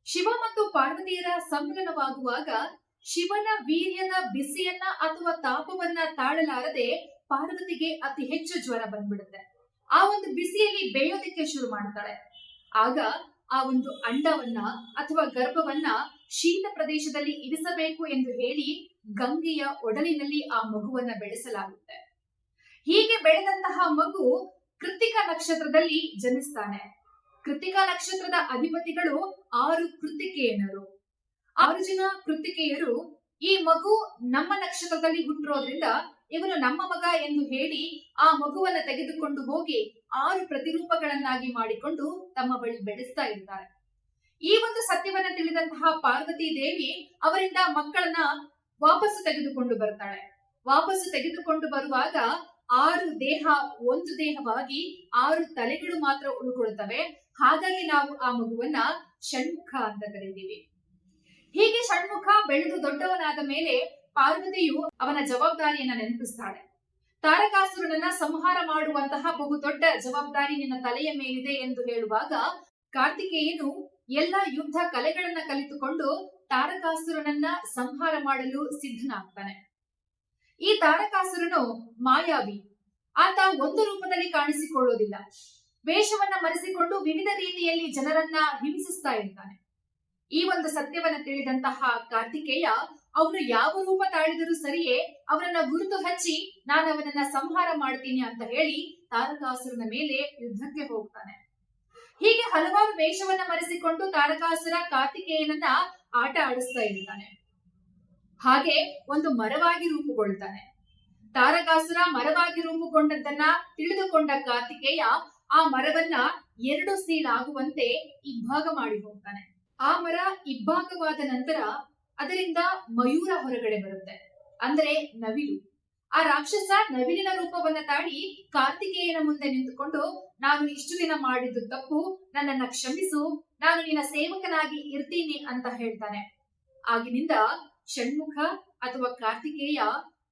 A: ಶಿವ ಮತ್ತು ಪಾರ್ವತಿಯರ ಸಮ್ಮಿಲನವಾಗುವಾಗ ಶಿವನ ವೀರ್ಯದ ಬಿಸಿಯನ್ನ ಅಥವಾ ತಾಪವನ್ನ ತಾಳಲಾರದೆ ಪಾರ್ವತಿಗೆ ಅತಿ ಹೆಚ್ಚು ಜ್ವರ ಬಂದ್ಬಿಡುತ್ತೆ. ಆ ಒಂದು ಬಿಸಿಯಲ್ಲಿ ಬೆಳೆಯೋದಕ್ಕೆ ಶುರು ಮಾಡ್ತಾಳೆ. ಆಗ ಆ ಒಂದು ಅಂಡವನ್ನ ಅಥವಾ ಗರ್ಭವನ್ನ ಶೀತ ಪ್ರದೇಶದಲ್ಲಿ ಇರಿಸಬೇಕು ಎಂದು ಹೇಳಿ ಗಂಗೆಯ ಒಡಲಿನಲ್ಲಿ ಆ ಮಗುವನ್ನ ಬೆಳೆಸಲಾಗುತ್ತೆ. ಹೀಗೆ ಬೆಳೆದಂತಹ ಮಗು ಕೃತಿಕಾ ನಕ್ಷತ್ರದಲ್ಲಿ ಜನಿಸ್ತಾನೆ. ಕೃತಿಕ ನಕ್ಷತ್ರದ ಅಧಿಪತಿಗಳು ಆರು ಕೃತಿಕೆಯನರು. ಆರು ಜನ ಕೃತಿಕೆಯರು ಈ ಮಗು ನಮ್ಮ ನಕ್ಷತ್ರದಲ್ಲಿ ಹುಟ್ಟಿರೋದ್ರಿಂದ ಇವನು ನಮ್ಮ ಮಗ ಎಂದು ಹೇಳಿ ಆ ಮಗುವನ್ನ ತೆಗೆದುಕೊಂಡು ಹೋಗಿ ಆರು ಪ್ರತಿರೂಪಗಳನ್ನಾಗಿ ಮಾಡಿಕೊಂಡು ತಮ್ಮ ಬಳಿ ಬೆಳೆಸ್ತಾ ಇರ್ತಾರೆ. ಈ ಒಂದು ಸತ್ಯವನ್ನ ತಿಳಿದಂತಹ ಪಾರ್ವತಿ ದೇವಿ ಅವರಿಂದ ಮಕ್ಕಳನ್ನ ವಾಪಸ್ಸು ತೆಗೆದುಕೊಂಡು ಬರ್ತಾಳೆ. ವಾಪಸ್ಸು ತೆಗೆದುಕೊಂಡು ಬರುವಾಗ ಆರು ದೇಹ, ಒಂದು ದೇಹವಾಗಿ ಆರು ತಲೆಗಳು ಮಾತ್ರ ಉಳ್ಕೊಳ್ತವೆ ಹಾಗಾಗಿ ನಾವು ಆ ಮಗುವನ್ನ ಷಣ್ಮುಖ ಅಂತ ಕರೀತೀವಿ. ಹೀಗೆ ಷಣ್ಮುಖ ಬೆಳೆದು ದೊಡ್ಡವನಾದ ಮೇಲೆ ಪಾರ್ವತಿಯು ಅವನ ಜವಾಬ್ದಾರಿಯನ್ನ ನೆನಪಿಸ್ತಾಳೆ. ತಾರಕಾಸುರನನ್ನ ಸಂಹಾರ ಮಾಡುವಂತಹ ಬಹುದೊಡ್ಡ ಜವಾಬ್ದಾರಿ ನಿನ್ನ ತಲೆಯ ಮೇಲಿದೆ ಎಂದು ಹೇಳುವಾಗ ಕಾರ್ತಿಕೇಯನು ಎಲ್ಲ ಯುದ್ಧ ಕಲೆಗಳನ್ನ ಕಲಿತುಕೊಂಡು ತಾರಕಾಸುರನನ್ನ ಸಂಹಾರ ಮಾಡಲು ಸಿದ್ಧನಾಗ್ತಾನೆ. ಈ ತಾರಕಾಸುರನು ಮಾಯಾವಿ. ಆತ ಒಂದು ರೂಪದಲ್ಲಿ ಕಾಣಿಸಿಕೊಳ್ಳೋದಿಲ್ಲ. ವೇಷವನ್ನ ಮರೆಸಿಕೊಂಡು ವಿವಿಧ ರೀತಿಯಲ್ಲಿ ಜನರನ್ನ ಹಿಂಸಿಸ್ತಾ ಇರ್ತಾನೆ. ಈ ಒಂದು ಸತ್ಯವನ್ನ ತಿಳಿದಂತಹ ಕಾರ್ತಿಕೇಯ ಅವನು ಯಾವ ರೂಪ ತಾಳಿದರೂ ಸರಿಯೇ ಅವನನ್ನ ಗುರುತು ಹಚ್ಚಿ ನಾನು ಅವನನ್ನ ಸಂಹಾರ ಮಾಡ್ತೀನಿ ಅಂತ ಹೇಳಿ ತಾರಕಾಸುರನ ಮೇಲೆ ಯುದ್ಧಕ್ಕೆ ಹೋಗ್ತಾನೆ. ಹೀಗೆ ಹಲವಾರು ವೇಷವನ್ನ ಮರೆಸಿಕೊಂಡು ತಾರಕಾಸುರ ಕಾರ್ತಿಕೇಯನನ್ನ ಆಟ ಆಡಿಸ್ತಾ ಇರ್ತಾನೆ. ಹಾಗೆ ಒಂದು ಮರವಾಗಿ ರೂಪುಗೊಳ್ತಾನೆ. ತಾರಕಾಸುರ ಮರವಾಗಿ ರೂಪುಗೊಂಡದ್ದನ್ನ ತಿಳಿದುಕೊಂಡ ಕಾರ್ತಿಕೇಯ ಆ ಮರವನ್ನ ಎರಡು ಸೀಳಾಗುವಂತೆ ಇಬ್ಬಾಗ ಮಾಡಿ ಹೋಗ್ತಾನೆ. ಆ ಮರ ಇಬ್ಬಾಗವಾದ ನಂತರ ಅದರಿಂದ ಮಯೂರ ಹೊರಗಡೆ ಬರುತ್ತೆ. ಅಂದ್ರೆ ನವಿಲು. ಆ ರಾಕ್ಷಸ ನವಿಲಿನ ರೂಪವನ್ನ ತಾಡಿ ಕಾರ್ತಿಕೇಯನ ಮುಂದೆ ನಿಂತುಕೊಂಡು, ನಾನು ಇಷ್ಟು ದಿನ ಮಾಡಿದ್ದು ತಪ್ಪು, ನನ್ನನ್ನ ಕ್ಷಮಿಸು, ನಾನು ನಿನ್ನ ಸೇವಕನಾಗಿ ಇರ್ತೀನಿ ಅಂತ ಹೇಳ್ತಾನೆ. ಆಗಿನಿಂದ ಷಣ್ಮುಖ ಅಥವಾ ಕಾರ್ತಿಕೇಯ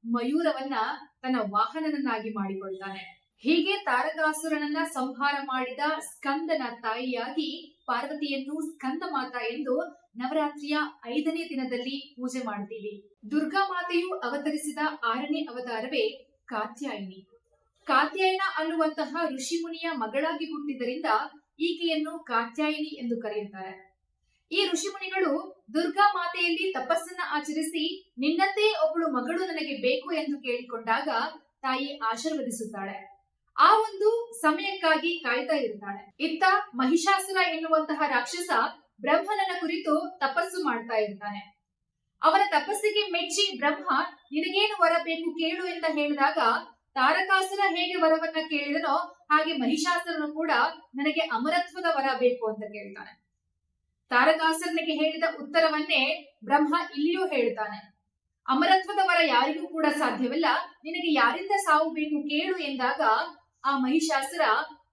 A: ಮಯೂರವನ್ನ ತನ್ನ ವಾಹನನನ್ನಾಗಿ ಮಾಡಿಕೊಳ್ತಾನೆ. ಹೀಗೆ ತಾರಕಾಸುರನನ್ನ ಸಂಹಾರ ಮಾಡಿದ ಸ್ಕಂದನ ತಾಯಿಯಾಗಿ ಪಾರ್ವತಿಯನ್ನು ಸ್ಕಂದ ಮಾತಾ ಎಂದು ನವರಾತ್ರಿಯ ಐದನೇ ದಿನದಲ್ಲಿ ಪೂಜೆ ಮಾಡ್ತೀವಿ. ದುರ್ಗಾ ಮಾತೆಯು ಅವತರಿಸಿದ ಆರನೇ ಅವತಾರವೇ ಕಾತ್ಯಾಯಿನಿ. ಕಾತ್ಯಾಯನ ಅನ್ನುವಂತಹ ಋಷಿಮುನಿಯ ಮಗಳಾಗಿ ಹುಟ್ಟಿದ್ದರಿಂದ ಈಕೆಯನ್ನು ಕಾತ್ಯಾಯಿನಿ ಎಂದು ಕರೆಯುತ್ತಾರೆ. ಈ ಋಷಿಮುನಿಗಳು ದುರ್ಗಾ ಮಾತೆಯಲ್ಲಿ ತಪಸ್ಸನ್ನ ಆಚರಿಸಿ ನಿನ್ನಂತೆ ಒಬ್ಬಳು ಮಗಳು ನನಗೆ ಬೇಕು ಎಂದು ಕೇಳಿಕೊಂಡಾಗ ತಾಯಿ ಆಶೀರ್ವದಿಸುತ್ತಾಳೆ. ಆ ಒಂದು ಸಮಯಕ್ಕಾಗಿ ಕಾಯ್ತಾ ಇರ್ತಾಳೆ ಇತ್ತ ಮಹಿಷಾಸುರ ಎನ್ನುವಂತಹ ರಾಕ್ಷಸ ಬ್ರಹ್ಮನನ್ನ ಕುರಿತು ತಪಸ್ಸು ಮಾಡ್ತಾ ಇರ್ತಾನೆ. ಅವನ ತಪಸ್ಸಿಗೆ ಮೆಚ್ಚಿ ಬ್ರಹ್ಮ, ನಿನಗೇನು ವರ ಬೇಕು ಕೇಳು ಅಂತ ಹೇಳಿದಾಗ ತಾರಕಾಸುರ ಹೇಗೆ ವರವನ್ನ ಕೇಳಿದನೋ ಹಾಗೆ ಮಹಿಷಾಸುರನು ಕೂಡ ನನಗೆ ಅಮರತ್ವದ ವರ ಬೇಕು ಅಂತ ಕೇಳ್ತಾನೆ. ತಾರಕಾಸುರನಿಗೆ ಹೇಳಿದ ಉತ್ತರವನ್ನೇ ಬ್ರಹ್ಮ ಇಲ್ಲಿಯೂ ಹೇಳ್ತಾನೆ. ಅಮರತ್ವದ ವರ ಯಾರಿಗೂ ಕೂಡ ಸಾಧ್ಯವಿಲ್ಲ, ನಿನಗೆ ಯಾರಿಂದ ಸಾವು ಬೇಕು ಕೇಳು ಎಂದಾಗ ಆ ಮಹಿಷಾಸುರ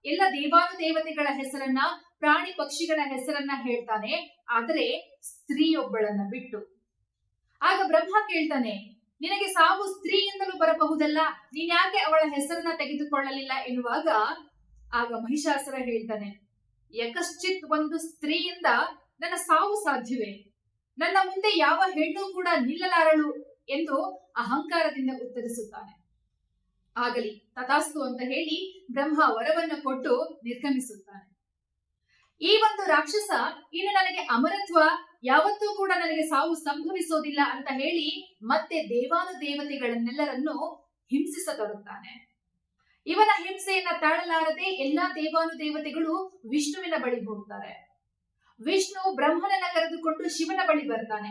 A: ಎಲ್ಲ ದೇವಾನು ದೇವತೆಗಳ ಹೆಸರನ್ನ ಪ್ರಾಣಿ ಪಕ್ಷಿಗಳ ಹೆಸರನ್ನ ಹೇಳ್ತಾನೆ, ಆದರೆ ಸ್ತ್ರೀಯೊಬ್ಬಳನ್ನ ಬಿಟ್ಟು. ಆಗ ಬ್ರಹ್ಮ ಕೇಳ್ತಾನೆ, ನಿನಗೆ ಸಾವು ಸ್ತ್ರೀಯಿಂದಲೂ ಬರಬಹುದಲ್ಲ, ನೀನ್ ಯಾಕೆ ಅವಳ ಹೆಸರನ್ನ ತೆಗೆದುಕೊಳ್ಳಲಿಲ್ಲ ಎನ್ನುವಾಗ, ಆಗ ಮಹಿಷಾಸುರ ಹೇಳ್ತಾನೆ, ಯಕಶ್ಚಿತ್ ಒಂದು ಸ್ತ್ರೀಯಿಂದ ನನ್ನ ಸಾವು ಸಾಧ್ಯವೇ? ನನ್ನ ಮುಂದೆ ಯಾವ ಹೆಣ್ಣು ಕೂಡ ನಿಲ್ಲಲಾರಳು ಎಂದು ಅಹಂಕಾರದಿಂದ ಉತ್ತರಿಸುತ್ತಾನೆ. ಆಗಲಿ, ತಥಾಸ್ತು ಅಂತ ಹೇಳಿ ಬ್ರಹ್ಮ ವರವನ್ನು ಕೊಟ್ಟು ನಿರ್ಗಮಿಸುತ್ತಾನೆ. ಈ ಒಂದು ರಾಕ್ಷಸ ಇನ್ನು ನನಗೆ ಅಮರತ್ವ ಯಾವತ್ತೂ ಕೂಡ ನನಗೆ ಸಾವು ಸಂಭವಿಸೋದಿಲ್ಲ ಅಂತ ಹೇಳಿ ಮತ್ತೆ ದೇವಾನು ದೇವತೆಗಳನ್ನೆಲ್ಲರನ್ನು ಹಿಂಸಿಸತೊಡಗುತ್ತಾನೆ ಇವನ ಹಿಂಸೆಯನ್ನ ತಾಳಲಾರದೆ ಎಲ್ಲಾ ದೇವಾನು ದೇವತೆಗಳು ವಿಷ್ಣುವಿನ ಬಳಿ ಹೋಗ್ತಾರೆ. ವಿಷ್ಣು ಬ್ರಹ್ಮನನ್ನ ಕರೆದುಕೊಂಡು ಶಿವನ ಬಳಿ ಬರ್ತಾನೆ.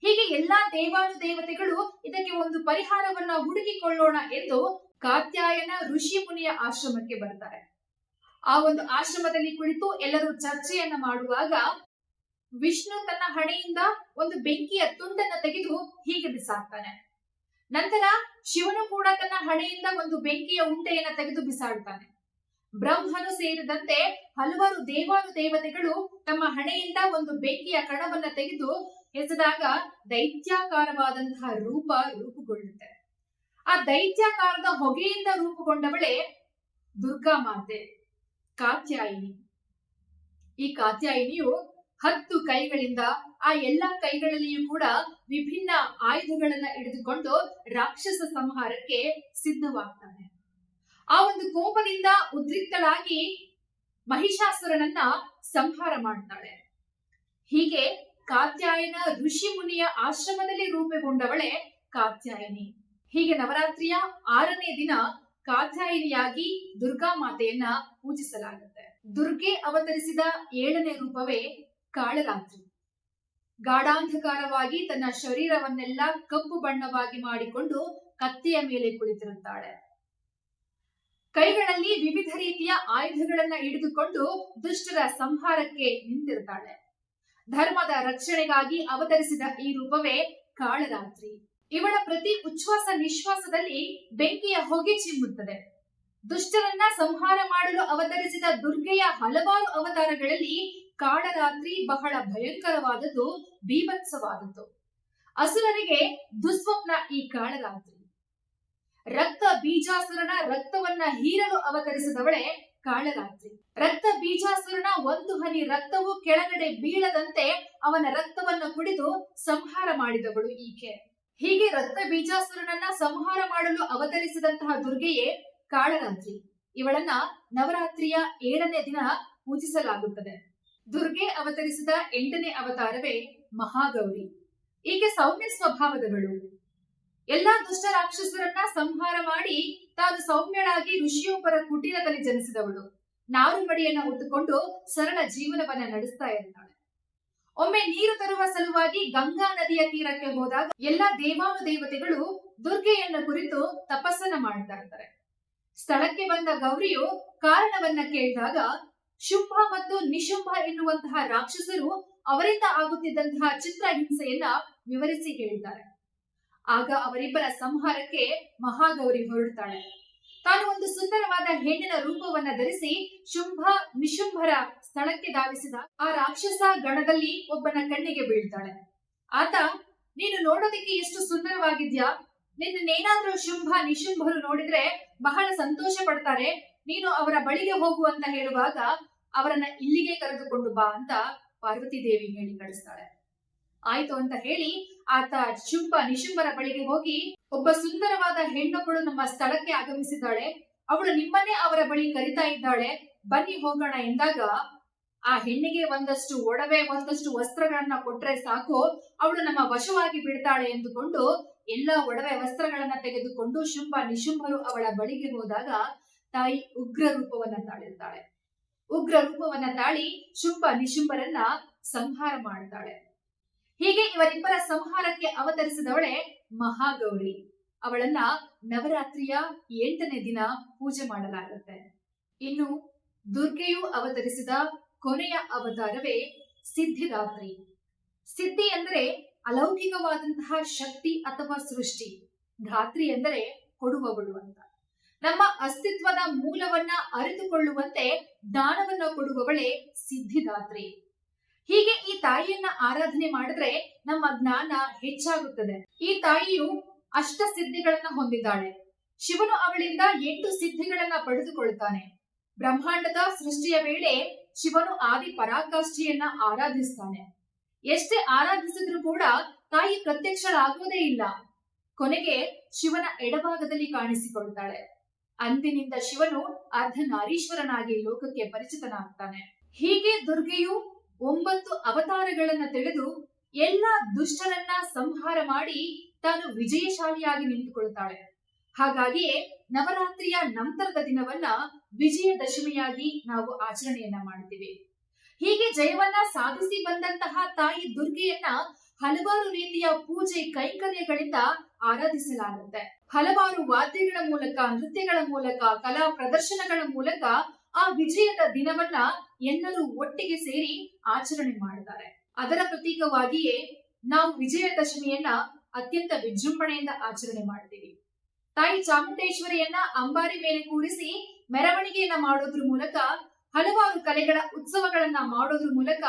A: ಹೀಗೆ ಎಲ್ಲಾ ದೇವಾನು ದೇವತೆಗಳು ಇದಕ್ಕೆ ಒಂದು ಪರಿಹಾರವನ್ನ ಹುಡುಕಿಕೊಳ್ಳೋಣ ಎಂದು ಕಾತ್ಯಾಯನ ಋಷಿ ಮುನಿಯ ಆಶ್ರಮಕ್ಕೆ ಬರ್ತಾರೆ. ಆ ಒಂದು ಆಶ್ರಮದಲ್ಲಿ ಕುಳಿತು ಎಲ್ಲರೂ ಚರ್ಚೆಯನ್ನ ಮಾಡುವಾಗ ವಿಷ್ಣು ತನ್ನ ಹಣೆಯಿಂದ ಒಂದು ಬೆಂಕಿಯ ತುಂಡನ್ನ ತೆಗೆದು ಹೀಗೆ ಬಿಸಾಡ್ತಾನೆ. ನಂತರ ಶಿವನು ಕೂಡ ತನ್ನ ಹಣೆಯಿಂದ ಒಂದು ಬೆಂಕಿಯ ಉಂಡೆಯನ್ನ ತೆಗೆದು ಬಿಸಾಡ್ತಾನೆ. ಬ್ರಹ್ಮನು ಸೇರಿದಂತೆ ಹಲವಾರು ದೇವಾನು ದೇವತೆಗಳು ತಮ್ಮ ಹಣೆಯಿಂದ ಒಂದು ಬೆಂಕಿಯ ಕಣವನ್ನ ತೆಗೆದು ಎಸೆದಾಗ ದೈತ್ಯಾಕಾರವಾದಂತಹ ರೂಪ ರೂಪುಗೊಳ್ಳುತ್ತೆ. ಆ ದೈತ್ಯಾಕಾರದ ಹೊಗೆಯಿಂದ ರೂಪುಗೊಂಡವಳೆ ದುರ್ಗಾ ಮಾತೆ ಕಾತ್ಯಾಯಿನಿ. ಈ ಕಾತ್ಯಾಯಿನಿಯು ಹತ್ತು ಕೈಗಳಿಂದ ಆ ಎಲ್ಲಾ ಕೈಗಳಲ್ಲಿಯೂ ಕೂಡ ವಿಭಿನ್ನ ಆಯುಧಗಳನ್ನ ಹಿಡಿದುಕೊಂಡು ರಾಕ್ಷಸ ಸಂಹಾರಕ್ಕೆ ಸಿದ್ಧವಾಗ್ತಾನೆ. ಆ ಒಂದು ಕೋಪದಿಂದ ಉದ್ರಿಕ್ತಳಾಗಿ ಮಹಿಷಾಸುರನನ್ನ ಸಂಹಾರ ಮಾಡ್ತಾಳೆ. ಹೀಗೆ ಕಾತ್ಯಾಯನ ಋಷಿ ಮುನಿಯ ಆಶ್ರಮದಲ್ಲಿ ರೂಪುಗೊಂಡವಳೆ ಕಾತ್ಯಾಯಿನಿ. ಹೀಗೆ ನವರಾತ್ರಿಯ ಆರನೇ ದಿನ ಕಾತ್ಯಾಯಿನಿಯಾಗಿ ದುರ್ಗಾ ಮಾತೆಯನ್ನ ಪೂಜಿಸಲಾಗುತ್ತೆ. ದುರ್ಗೆ ಅವತರಿಸಿದ ಏಳನೇ ರೂಪವೇ ಕಾಳರಾತ್ರಿ. ಗಾಢಾಂಧಕಾರವಾಗಿ ತನ್ನ ಶರೀರವನ್ನೆಲ್ಲ ಕಪ್ಪು ಬಣ್ಣವಾಗಿ ಮಾಡಿಕೊಂಡು ಕತ್ತೆಯ ಮೇಲೆ ಕುಳಿತಿರುತ್ತಾಳೆ. ಕೈಗಳಲ್ಲಿ ವಿವಿಧ ರೀತಿಯ ಆಯುಧಗಳನ್ನ ಹಿಡಿದುಕೊಂಡು ದುಷ್ಟರ ಸಂಹಾರಕ್ಕೆ ನಿಂತಿರುತ್ತಾಳೆ ಧರ್ಮದ ರಕ್ಷಣೆಗಾಗಿ ಅವತರಿಸಿದ ಈ ರೂಪವೇ ಕಾಳರಾತ್ರಿ. ಇವಳ ಪ್ರತಿ ಉಚ್ಛ್ವಾಸ ನಿಶ್ವಾಸದಲ್ಲಿ ಬೆಂಕಿಯ ಹೊಗೆ ಚಿಮ್ಮುತ್ತದೆ. ದುಷ್ಟರನ್ನ ಸಂಹಾರ ಮಾಡಲು ಅವತರಿಸಿದ ದುರ್ಗೆಯ ಹಲವಾರು ಅವತಾರಗಳಲ್ಲಿ ಕಾಳರಾತ್ರಿ ಬಹಳ ಭಯಂಕರವಾದದ್ದು ಬೀಭತ್ಸವಾದದ್ದು. ಅಸುರರಿಗೆ ದುಸ್ವಪ್ನ ಈ ಕಾಳರಾತ್ರಿ. ರಕ್ತ ಬೀಜಾಸುರನ ರಕ್ತವನ್ನ ಹೀರಲು ಅವತರಿಸಿದವಳೆ ಕಾಳರಾತ್ರಿ. ರಕ್ತ ಬೀಜಾಸುರನ ಒಂದು ಹನಿ ರಕ್ತವು ಕೆಳಗಡೆ ಬೀಳದಂತೆ ಅವನ ರಕ್ತವನ್ನ ಕುಡಿದು ಸಂಹಾರ ಮಾಡಿದವಳು ಈಕೆ. ಹೀಗೆ ರಕ್ತ ಬೀಜಾಸುರನನ್ನ ಸಂಹಾರ ಮಾಡಲು ಅವತರಿಸಿದಂತಹ ದುರ್ಗೆಯೇ ಕಾಳರಾತ್ರಿ ಇವಳನ್ನ ನವರಾತ್ರಿಯ ಏಳನೇ ದಿನ ಪೂಜಿಸಲಾಗುತ್ತದೆ. ದುರ್ಗೆ ಅವತರಿಸಿದ ಎಂಟನೇ ಅವತಾರವೇ ಮಹಾಗೌರಿ. ಈಕೆ ಸೌಮ್ಯ ಸ್ವಭಾವದವಳು. ಎಲ್ಲಾ ದುಷ್ಟ ರಾಕ್ಷಸರನ್ನ ಸಂಹಾರ ಮಾಡಿ ತಾನು ಸೌಮ್ಯಳಾಗಿ ಋಷಿಯೊಬ್ಬರ ಕುಟೀರದಲ್ಲಿ ಜನಿಸಿದವಳು. ನಾರು ಮಡಿಯನ್ನ ಉಟ್ಟುಕೊಂಡು ಸರಳ ಜೀವನವನ್ನ ನಡೆಸ್ತಾ ಇರ್ತಾಳೆ. ಒಮ್ಮೆ ನೀರು ತರುವ ಸಲುವಾಗಿ ಗಂಗಾ ನದಿಯ ತೀರಕ್ಕೆ ಹೋದಾಗ ದೇವಾನು ದೇವತೆಗಳು ದುರ್ಗೆಯನ್ನ ಕುರಿತು ತಪಸ್ಸನ್ನ ಮಾಡ್ತಾ ಇರ್ತಾರೆ. ಸ್ಥಳಕ್ಕೆ ಬಂದ ಗೌರಿಯು ಕಾರಣವನ್ನ ಕೇಳಿದಾಗ ಶುಂಭ ಮತ್ತು ನಿಶುಂಭ ಎನ್ನುವಂತಹ ರಾಕ್ಷಸರು ಅವರಿಂದ ಆಗುತ್ತಿದ್ದಂತಹ ಚಿತ್ರ ಹಿಂಸೆಯನ್ನ ವಿವರಿಸಿ ಹೇಳಿದ್ದಾರೆ ಆಗ ಅವರಿಬ್ಬರ ಸಂಹಾರಕ್ಕೆ ಮಹಾಗೌರಿ ಹೊರಡ್ತಾಳೆ. ತಾನು ಒಂದು ಸುಂದರವಾದ ಹೆಣ್ಣಿನ ರೂಪವನ್ನ ಧರಿಸಿ ಶುಂಭ ನಿಶುಂಭರ ಸ್ಥಳಕ್ಕೆ ಧಾವಿಸಿದ ಆ ರಾಕ್ಷಸ ಗಣದಲ್ಲಿ ಒಬ್ಬನ ಕಣ್ಣಿಗೆ ಬೀಳ್ತಾಳೆ. ಆತ, ನೀನು ನೋಡೋದಕ್ಕೆ ಎಷ್ಟು ಸುಂದರವಾಗಿದ್ಯಾ? ನಿನ್ನೇನಾದ್ರೂ ಶುಂಭ ನಿಶುಂಭರು ನೋಡಿದ್ರೆ ಬಹಳ ಸಂತೋಷ ಪಡ್ತಾರೆ. ನೀನು ಅವರ ಬಳಿಗೆ ಹೋಗು ಅಂತ ಹೇಳುವಾಗ ಅವರನ್ನ ಇಲ್ಲಿಗೆ ಕರೆದುಕೊಂಡು ಬಾ ಅಂತ ಪಾರ್ವತಿ ದೇವಿ ಹೇಳಿ ಕಳಿಸ್ತಾಳೆ. ಆಯ್ತು ಅಂತ ಹೇಳಿ ಆತ ಶುಂಭ ನಿಶುಂಭರ ಬಳಿಗೆ ಹೋಗಿ ಒಬ್ಬ ಸುಂದರವಾದ ಹೆಣ್ಣೊಬ್ಬಳು ನಮ್ಮ ಸ್ಥಳಕ್ಕೆ ಆಗಮಿಸಿದ್ದಾಳೆ. ಅವಳು ನಿಮ್ಮನ್ನೇ ಅವರ ಬಳಿ ಕರಿತಾ ಇದ್ದಾಳೆ. ಬನ್ನಿ ಹೋಗೋಣ ಎಂದಾಗ ಆ ಹೆಣ್ಣಿಗೆ ಒಂದಷ್ಟು ಒಡವೆ, ಒಂದಷ್ಟು ವಸ್ತ್ರಗಳನ್ನ ಕೊಟ್ರೆ ಸಾಕು. ಅವಳು ನಮ್ಮ ವಶವಾಗಿ ಬಿಡ್ತಾಳೆ ಎಂದುಕೊಂಡು ಎಲ್ಲ ಒಡವೆ ವಸ್ತ್ರಗಳನ್ನ ತೆಗೆದುಕೊಂಡು ಶುಂಭ ನಿಶುಂಭರು ಅವಳ ಬಳಿಗೆ ಹೋದಾಗ ತಾಯಿ ಉಗ್ರ ರೂಪವನ್ನ ತಾಳಿರ್ತಾಳೆ. ಉಗ್ರ ರೂಪವನ್ನ ತಾಳಿ ಶುಂಭ ನಿಶುಂಭರನ್ನ ಸಂಹಾರ ಮಾಡ್ತಾಳೆ. ಹೀಗೆ ಇವರಿಬ್ಬರ ಸಂಹಾರಕ್ಕೆ ಅವತರಿಸಿದವಳೆ ಮಹಾಗೌರಿ. ಅವಳನ್ನ ನವರಾತ್ರಿಯ ಎಂಟನೇ ದಿನ ಪೂಜೆ ಮಾಡಲಾಗುತ್ತೆ. ಇನ್ನು ದುರ್ಗೆಯು ಅವತರಿಸಿದ ಕೊನೆಯ ಅವತಾರವೇ ಸಿದ್ಧಿದಾತ್ರಿ ಸಿದ್ಧಿ ಎಂದರೆ ಅಲೌಕಿಕವಾದಂತಹ ಶಕ್ತಿ ಅಥವಾ ಸೃಷ್ಟಿ. ಧಾತ್ರಿ ಎಂದರೆ ಕೊಡುವವಳು ಅಂತ. ನಮ್ಮ ಅಸ್ತಿತ್ವದ ಮೂಲವನ್ನ ಅರಿತುಕೊಳ್ಳುವಂತೆ ದಾನವನ್ನ ಕೊಡುವವಳೇ ಸಿದ್ಧಿದಾತ್ರಿ. ಹೀಗೆ ಈ ತಾಯಿಯನ್ನ ಆರಾಧನೆ ಮಾಡಿದ್ರೆ ನಮ್ಮ ಜ್ಞಾನ ಹೆಚ್ಚಾಗುತ್ತದೆ. ಈ ತಾಯಿಯು ಅಷ್ಟ ಸಿದ್ಧಿಗಳನ್ನ ಹೊಂದಿದ್ದಾಳೆ. ಶಿವನು ಅವಳಿಂದ ಎಂಟು ಸಿದ್ಧಿಗಳನ್ನ ಪಡೆದುಕೊಳ್ಳುತ್ತಾನೆ ಬ್ರಹ್ಮಾಂಡದ ಸೃಷ್ಟಿಯ ವೇಳೆ ಶಿವನು ಆದಿ ಪರಾಕಾಷ್ಠೆಯನ್ನ ಆರಾಧಿಸ್ತಾನೆ. ಎಷ್ಟೇ ಆರಾಧಿಸಿದ್ರೂ ಕೂಡ ತಾಯಿ ಪ್ರತ್ಯಕ್ಷಳಾಗೋದೇ ಇಲ್ಲ. ಕೊನೆಗೆ ಶಿವನ ಎಡಭಾಗದಲ್ಲಿ ಕಾಣಿಸಿಕೊಳ್ತಾಳೆ. ಅಂದಿನಿಂದ ಶಿವನು ಅರ್ಧನಾರೀಶ್ವರನಾಗಿ ಲೋಕಕ್ಕೆ ಪರಿಚಿತನಾಗ್ತಾನೆ. ಹೀಗೆ ದುರ್ಗೆಯು ಒಂಬತ್ತು ಅವತಾರಗಳನ್ನ ತಿಳಿದು ಎಲ್ಲ ದುಷ್ಟರನ್ನ ಸಂಹಾರ ಮಾಡಿ ತಾನು ವಿಜಯಶಾಲಿಯಾಗಿ ನಿಂತುಕೊಳ್ತಾಳೆ. ಹಾಗಾಗಿಯೇ ನವರಾತ್ರಿಯ ನಂತರದ ದಿನವನ್ನ ವಿಜಯದಶಮಿಯಾಗಿ ನಾವು ಆಚರಣೆಯನ್ನ ಮಾಡ್ತೀವಿ. ಹೀಗೆ ಜಯವನ್ನ ಸಾಧಿಸಿ ಬಂದಂತಹ ತಾಯಿ ದುರ್ಗೆಯನ್ನ ಹಲವಾರು ರೀತಿಯ ಪೂಜೆ ಕೈಂಕರ್ಯಗಳಿಂದ ಆರಾಧಿಸಲಾಗುತ್ತೆ. ಹಲವಾರು ವಾದ್ಯಗಳ ಮೂಲಕ, ನೃತ್ಯಗಳ ಮೂಲಕ, ಕಲಾ ಪ್ರದರ್ಶನಗಳ ಮೂಲಕ ಆ ವಿಜಯದ ದಿನವನ್ನ ಎಲ್ಲರೂ ಒಟ್ಟಿಗೆ ಸೇರಿ ಆಚರಣೆ ಮಾಡಿದ್ದಾರೆ. ಅದರ ಪ್ರತೀಕವಾಗಿಯೇ ನಾವು ವಿಜಯದಶಮಿಯನ್ನ ಅತ್ಯಂತ ವಿಜೃಂಭಣೆಯಿಂದ ಆಚರಣೆ ಮಾಡ್ತೀವಿ. ತಾಯಿ ಚಾಮುಂಡೇಶ್ವರಿಯನ್ನ ಅಂಬಾರಿ ಮೇಲೆ ಕೂರಿಸಿ ಮೆರವಣಿಗೆಯನ್ನ ಮಾಡೋದ್ರ ಮೂಲಕ, ಹಲವಾರು ಕಲೆಗಳ ಉತ್ಸವಗಳನ್ನ ಮಾಡೋದ್ರ ಮೂಲಕ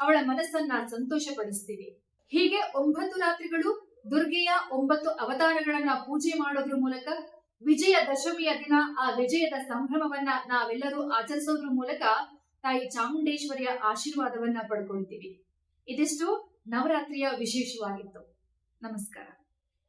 A: ಅವಳ ಮನಸ್ಸನ್ನ ಸಂತೋಷಪಡಿಸ್ತೀವಿ. ಹೀಗೆ ಒಂಬತ್ತು ರಾತ್ರಿಗಳು ದುರ್ಗೆಯ ಒಂಬತ್ತು ಅವತಾರಗಳನ್ನ ಪೂಜೆ ಮಾಡೋದ್ರ ಮೂಲಕ ವಿಜಯ ದಶಮಿಯ ದಿನ, ಆ ವಿಜಯದ ಸಂಭ್ರಮವನ್ನ ನಾವೆಲ್ಲರೂ ಆಚರಿಸೋದ್ರ ಮೂಲಕ ತಾಯಿ ಚಾಮುಂಡೇಶ್ವರಿಯ ಆಶೀರ್ವಾದವನ್ನ ಪಡ್ಕೊಳ್ತೀವಿ. ಇದಿಷ್ಟು ನವರಾತ್ರಿಯ ವಿಶೇಷವಾಗಿತ್ತು. ನಮಸ್ಕಾರ.